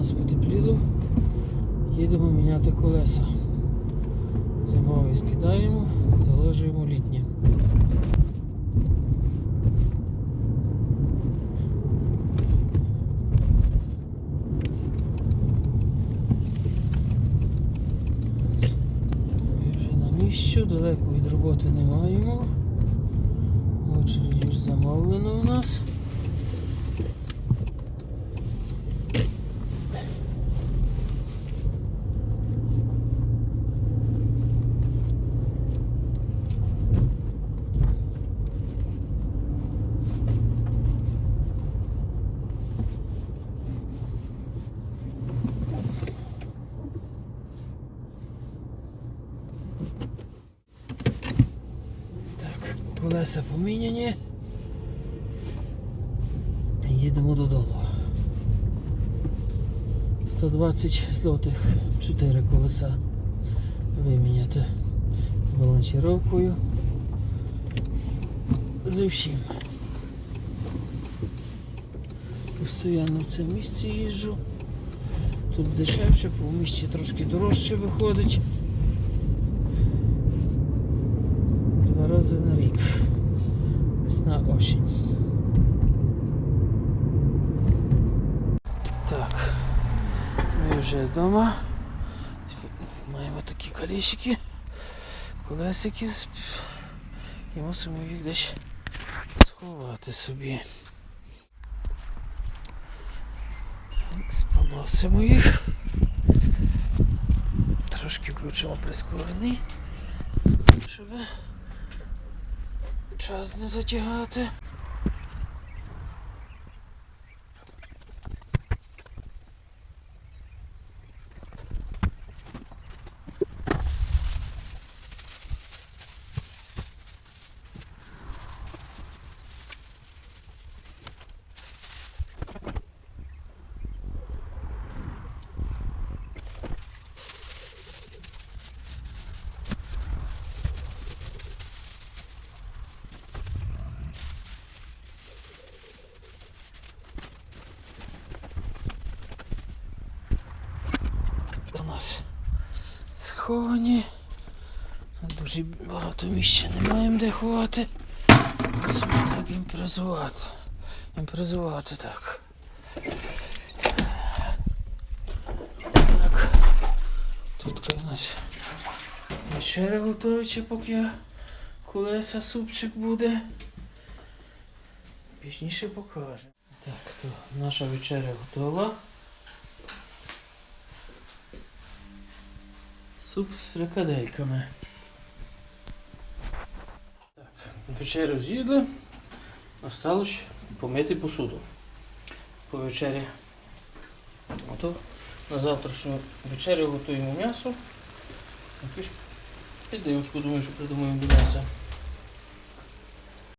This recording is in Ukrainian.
нас потепліло. Їдемо міняти колеса. Зимовий скидаємо, заложуємо літнє. Ми на місці, далеко від роботи не маємо. Очередь вже замовлено у нас. Так, колеса поміняні. Їдемо додому. 120 злотих 4 колеса виміняти з балансіровкою. З усім. Постоянно в це місце їжджу. Тут дешевше, по місці трошки дорожче виходить. Осінь. Так, ми вже вдома. Маємо такі колесики, колесики і мусимо їх десь сховати собі. Поносимо їх. Трошки включимо прискорений, щоб час не затягати. у нас сховані. Дуже багато місця не маємо де ховати. Мусимо так імпровізувати. Імпровізувати так. Так. Тут у нас вечеря готується, поки колеса супчик буде. Пізніше покажемо. Так, то наша вечеря готова. Суп з фрикадельками. Так, вечерю з'їдли. Осталось помити посуду. По вечері. Ото на завтрашню вечерю готуємо м'ясо. Якусь піддивочку, думаю, що придумаємо до м'яса.